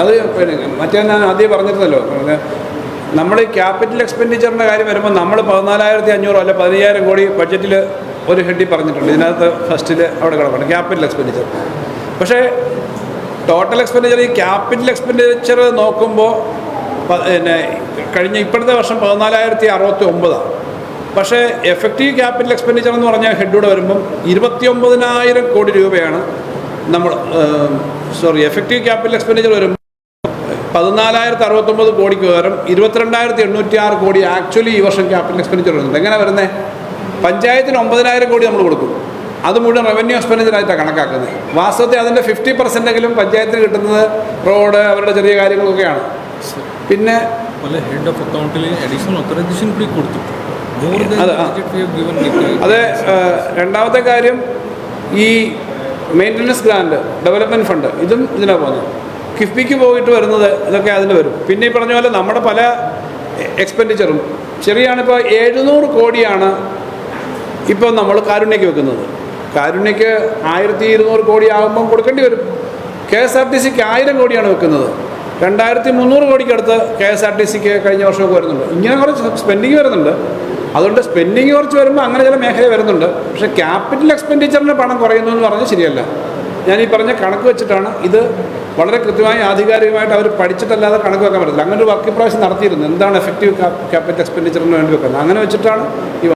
അത് പിന്നെ മറ്റേ ഞാൻ ആദ്യം പറഞ്ഞിരുന്നല്ലോ ഈ ക്യാപിറ്റൽ എക്സ്പെൻഡിച്ചറിന്റെ കാര്യം വരുമ്പോൾ നമ്മൾ പതിനാലായിരത്തി അഞ്ഞൂറോ അല്ല പതിനയ്യായിരം കോടി ബഡ്ജറ്റിൽ ഒരു ഹെഡിൽ പറഞ്ഞിട്ടുണ്ട്. ഇതിനകത്ത് ഫസ്റ്റിൽ അവിടെ കിടപ്പുണ്ട്. ക്യാപിറ്റൽ എക്സ്പെൻഡിച്ചർ പക്ഷേ ടോട്ടൽ എക്സ്പെൻഡിച്ചർ ഈ ക്യാപിറ്റൽ എക്സ്പെൻഡിച്ചർ നോക്കുമ്പോൾ പിന്നെ കഴിഞ്ഞ ഇപ്പോഴത്തെ വർഷം പതിനാലായിരത്തി അറുപത്തി ഒമ്പതാണ് പക്ഷേ എഫക്റ്റീവ് ക്യാപിറ്റൽ എക്സ്പെൻഡിച്ചർ എന്ന് പറഞ്ഞാൽ ഹെഡൂടെ വരുമ്പം ഇരുപത്തി ഒമ്പതിനായിരം കോടി രൂപയാണ് നമ്മൾ സോറി എഫക്റ്റീവ് ക്യാപിറ്റൽ എക്സ്പെൻഡിച്ചർ വരുമ്പോൾ പതിനാലായിരത്തി അറുപത്തൊമ്പത് കോടിക്ക് പകരം ഇരുപത്തിരണ്ടായിരത്തി എണ്ണൂറ്റി ആറ് കോടി ആക്ച്വലി ഈ വർഷം ക്യാപിറ്റൽ എക്സ്പെൻഡിച്ചർ വരുന്നുണ്ട്. എങ്ങനെ വരുന്നത് പഞ്ചായത്തിന് ഒമ്പതിനായിരം കോടി നമ്മൾ കൊടുക്കും. അത് മുഴുവൻ റവന്യൂ എക്സ്പെൻഡിച്ചറായിട്ടാണ് കണക്കാക്കുന്നത്. വാസ്തവത്തിൽ അതിന്റെ ഫിഫ്റ്റി പെർസെന്റെങ്കിലും പഞ്ചായത്തിന് കിട്ടുന്നത് റോഡ് അവരുടെ ചെറിയ കാര്യങ്ങളൊക്കെയാണ്. പിന്നെ പല ഹെഡ് ഓഫ് അക്കൗണ്ടിൽ അഡീഷണൽ ഓത്തറൈസേഷൻ കൂടി കൊടുത്തു. അതെ രണ്ടാമത്തെ കാര്യം ഈ മെയിന്റനൻസ് ഗ്രാൻഡ് ഡെവലപ്മെന്റ് ഫണ്ട് ഇതും ഇതിനാണ് പോകുന്നത്. കിഫ്ബിക്ക് പോയിട്ട് വരുന്നത് ഇതൊക്കെ അതിന് വരും. പിന്നെ ഈ പറഞ്ഞ പോലെ നമ്മുടെ പല എക്സ്പെൻഡിച്ചറും ചെറിയാണിപ്പോൾ എഴുന്നൂറ് കോടിയാണ് ഇപ്പോൾ നമ്മൾ കാരുണ്യക്ക് വെക്കുന്നത്. കാരുണ്യക്ക് ആയിരത്തി ഇരുന്നൂറ് കോടി ആകുമ്പം കൊടുക്കേണ്ടി വരും. കെ എസ് ആർ ടി സിക്ക് ആയിരം കോടിയാണ് വെക്കുന്നത്. രണ്ടായിരത്തി മുന്നൂറ് കോടിക്കടുത്ത് കെ എസ് ആർ ടി സിക്ക് കഴിഞ്ഞ വർഷമൊക്കെ വരുന്നുണ്ട്. ഇങ്ങനെ കുറച്ച് സ്പെൻഡിങ് വരുന്നുണ്ട്. അതുകൊണ്ട് സ്പെൻഡിങ് കുറച്ച് വരുമ്പോൾ അങ്ങനെ ചില മേഖല വരുന്നുണ്ട്. പക്ഷേ ക്യാപിറ്റൽ എക്സ്പെൻഡിച്ചറിന്റെ പണം കുറയുന്നു എന്ന് പറഞ്ഞാൽ ശരിയല്ല. ഞാൻ ഈ പറഞ്ഞ കണക്ക് വെച്ചിട്ടാണ് ഇത് വളരെ കൃത്യമായി ആധികാരികമായിട്ട് അവർ പഠിച്ചിട്ടല്ലാതെ കണക്ക് വെക്കാൻ പറ്റത്തില്ല. അങ്ങനെ ഒരു വർക്ക് ഇപ്രാവശ്യം നടത്തിയിരുന്നു. എന്താണ് എഫക്റ്റീവ് ക്യാപിറ്റൽ എക്സ്പെൻഡിച്ചറിന് വേണ്ടി വെക്കുന്നത്? അങ്ങനെ വെച്ചിട്ടാണ് ഈ